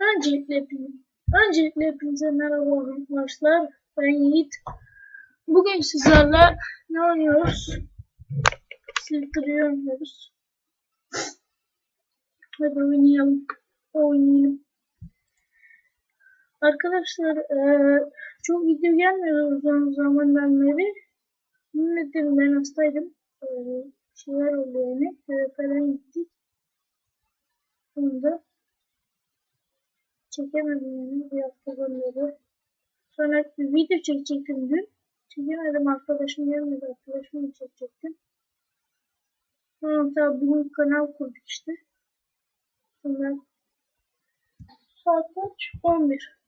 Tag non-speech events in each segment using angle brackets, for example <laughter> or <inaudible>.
Öncelikle hepiniz, öncelikle hepinize merhaba arkadaşlar. Ben Yiğit. Bugün sizlerle ne oynuyoruz? Siltiriyor oynuyoruz. Hadi oynayalım. Oynayalım. Arkadaşlar eee, çok video gelmiyor uzun zamandan beri. Dedim ben hastaydım. Eee, şeyler oldu yani. Eve falan gittik. Bunda çekemedim yani bir haftadan beri. Sonra video çekecektim dün. Çekemedim arkadaşım gelmedi arkadaşımla çekecektim. Sonra tabi bugün kanal kurduk işte. Sonra saat kaç? 11.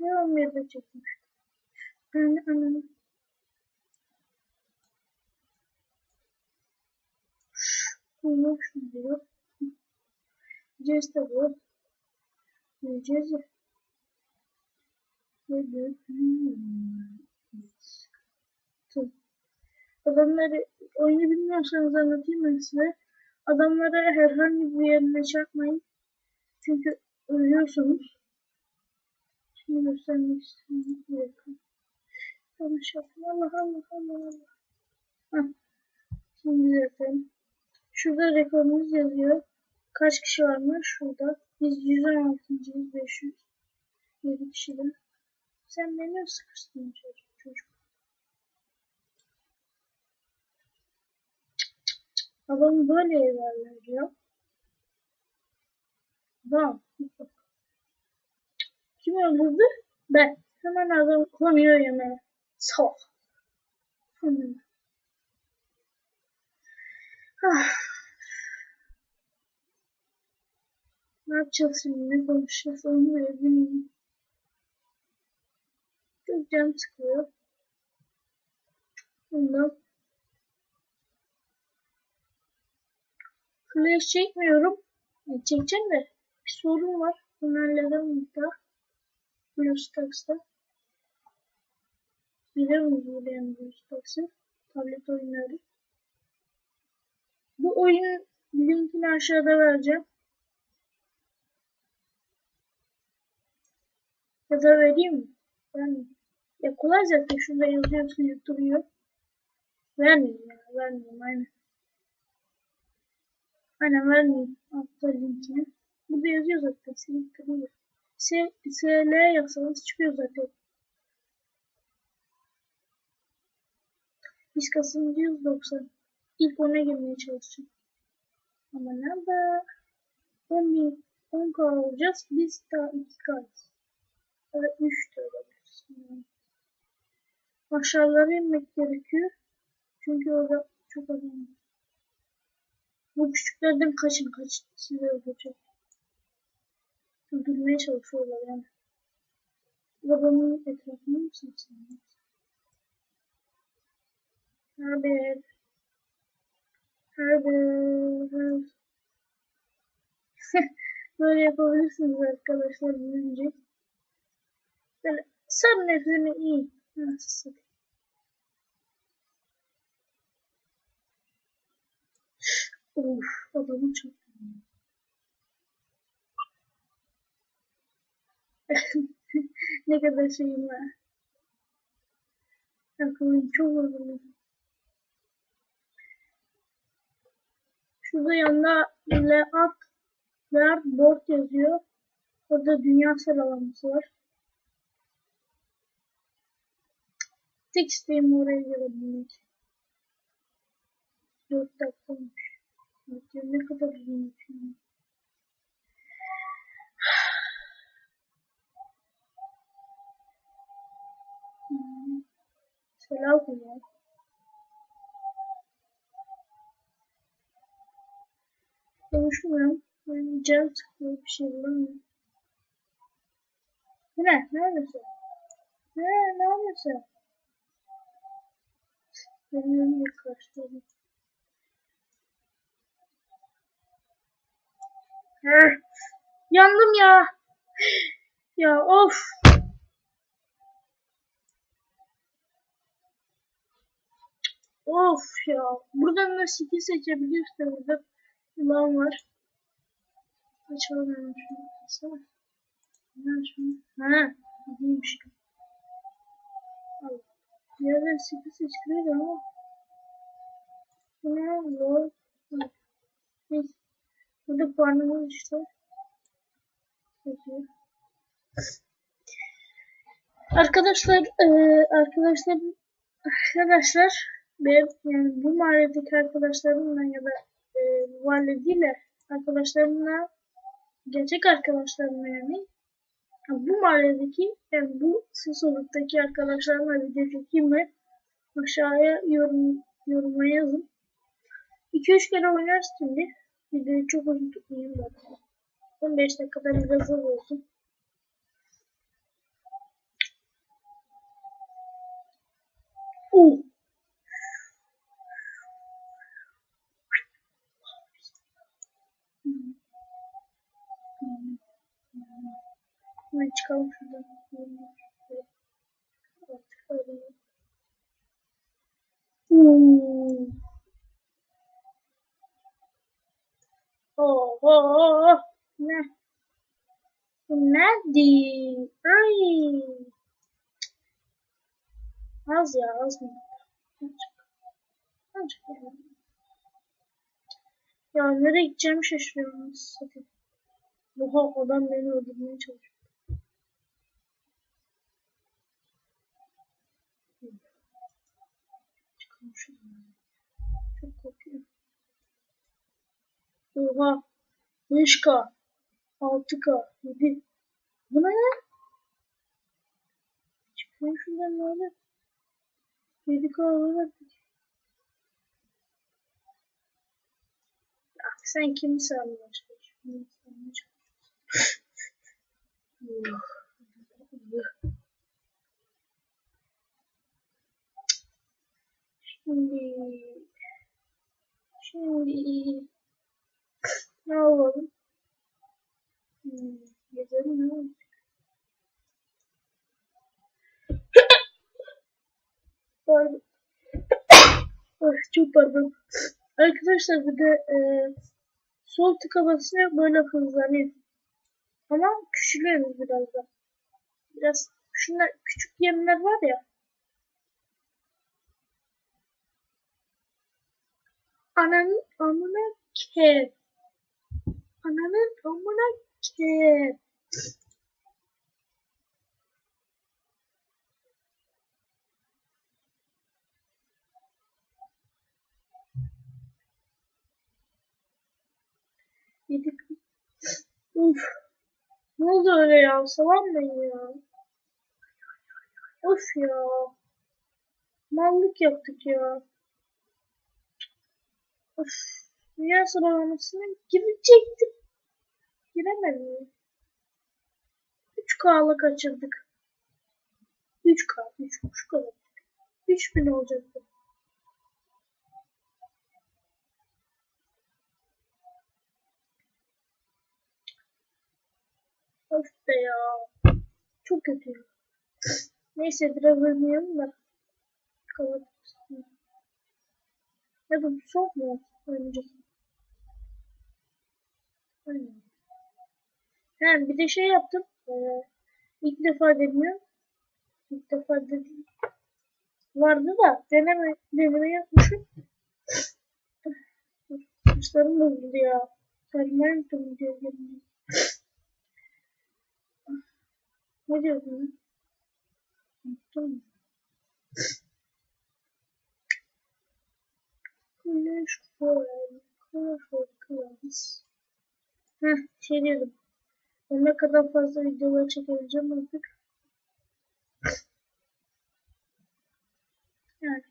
Bir 11'de çekmiş. Yani anladım. Bunu şunu diyor. Jest de bu. Göreceğiz ya. Böyle. Adamları oyunu bilmiyorsanız anlatayım ben size. Adamlara herhangi bir yerine çarpmayın. Çünkü ölüyorsunuz. Şimdi göstermek istiyorum. Bir dakika. Allah Allah Allah Allah. Hah. Şimdi zaten. Şurada rekorumuz yazıyor. Kaç kişi varmış şurada? Biz 116. 500. 7 kişiden. Sen beni sıkıştın çocuk. çocuk. Adam böyle evlerler ya. Adam. Kim öldürdü? Ben. Hemen adam konuyor yemeğe. Sağ Hemen. Ah. Ne yapacağız şimdi? Ne konuşacağız? Onu bile bilmiyorum. Çok can sıkıyor. Bundan. Flash çekmiyorum. Yani çekeceğim de bir sorun var. Bunu halledemem daha. BlueStacks'ta. Bilir mi yani BlueStacks'ı? Tablet oyunları. Bu oyun linkini aşağıda vereceğim. Ya da vereyim mi? Yani ya kolay zaten şurada yazıyor duruyor. Vermeyeyim ya vermeyeyim aynen. Aynen vermeyeyim altta linkini. Burada yazıyor zaten silip duruyor. S, SL yazsanız çıkıyor zaten. Biz Kasım'da 190. İlk ona girmeye çalışacağım. Ama nerede? 10 bin, 10k olacağız. Biz daha 2k'yız. Ya da 3 de olabiliriz. Yani. Aşağılara inmek gerekiyor. Çünkü orada çok var. Bu küçüklerden kaçın kaçın. Size öldürecek. Öldürmeye çalışıyorlar yani. Babamın etrafında mısın sen? Haber. Haber. Böyle yapabilirsiniz arkadaşlar büyüyünce. Böyle sarı nefsini iyi. Nasıl Of adamı çok <laughs> ne kadar şeyim var. Akıllı çok uzun. Şurada yanında Leart Board yazıyor. Orada dünya sıralaması var. Tek isteğim oraya gelebilmek. 4 dakika olmuş. Evet, ne kadar uzun şimdi. Hmm. Selam ya. Konuşmuyorum. Yani can sıkıyor bir şey bulamıyorum. Ne? Neredesin? Ne? Neredesin? Benim önüme. Yandım ya. Ya of. Of ya. Buradan da skill seçebilirsin. Burada yılan var. Açalım hemen şunu. Ne şimdi? Ha, iyiymiş. Yerden 8 seçiliyor ama. Ne? Bak. Neyse. Burada puanımız işte. Yazıyor. Arkadaşlar, eee arkadaşlar, arkadaşlar, ben yani bu mahalledeki arkadaşlarımla ya da eee bu mahallediyle arkadaşlarımla, gerçek arkadaşlarımla yani, bu mahalledeki, yani bu Sısoluktaki arkadaşlarımla video çekeyim mi? Aşağıya yorum, yoruma yazın. 2-3 kere oynarız şimdi. Videoyu çok uzun tutmayayım da. 15 dakikadan biraz az olsun. Oo. Hemen çıkalım şuradan. Artık öyle. Oo. Oh. Ne? Bu nedir? Ay. Az ya az mı? Azıcık. Azıcık ya. Ya nereye gideceğimi şaşırıyorum. Satayım. Oha adam beni öldürmeye çalışıyor. Çok korkuyorum. Oha. 5K. 6K. 7. Bu ne? Çıkayım şuradan ne olur? 7K olur. Ya sen kimi çalışıyorsun. Şimdi şimdi ne alalım? Hmm, gezelim ne olacak? Pardon. Çok pardon. Arkadaşlar bir de e, sol tıka böyle hızlanıyor. Ama küçülüyoruz biraz da. Biraz şunlar küçük yerler var ya. Ananın amına ke. Ananın amına ke. Yedik. Uf. Ne oldu öyle ya? Salam beni ya. Of ya. Mallık yaptık ya. Of. Dünya sıralamasına girecektim. 3K'la kaçırdık. 3K, 3 kadar. 3000 olacaktı. Of be ya. Çok kötü. Neyse biraz oynayalım da. Kapatırsın. Ya da bu soğuk mu? Oynayacak. Aynen. He bir de şey yaptım. Ee, ilk defa deniyorum. İlk defa dedim. Vardı da deneme, deneme yapmışım. Kuşlarım bozuldu ya. Sarmayı unuttum diye geldim. Ne diyordun? Unuttum. Güneş koyalım. Colorful class. Heh, şey diyordum. Ne kadar fazla videolar çekebileceğim artık. <laughs> Yani.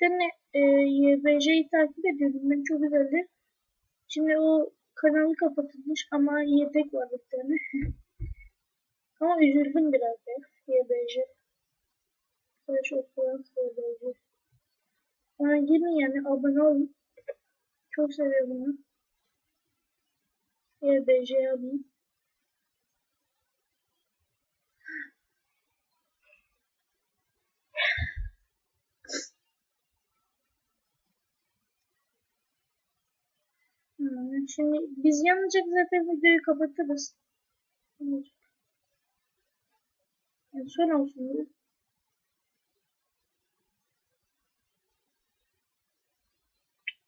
Sen e, YBJ'yi takip ediyordum. Ben çok güzeldi. Şimdi o kanalı kapatılmış ama yedek var bir tane. <laughs> ama üzüldüm biraz da. Flash of Clans YBJ. Bana girin yani abone olun. Çok seviyorum bunu. YBJ alayım. Hmm. Şimdi biz yanacak zaten videoyu kapatırız. Yani son olsun bu.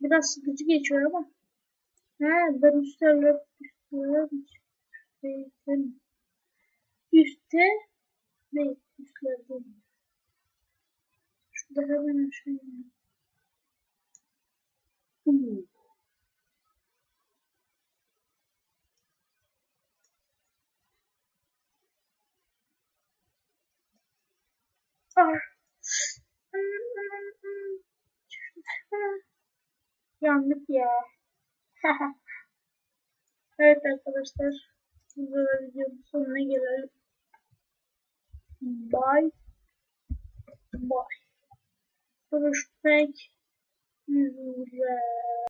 Biraz sıkıcı geçiyor ama. He ben üstlerle üstlerle üstteydim. Üstte ne üstlerde. Şurada hemen aşağıya. Hmm. Yandık ya. <laughs> evet arkadaşlar. Burada videonun sonuna gelelim. Bye. Bye. Görüşmek üzere.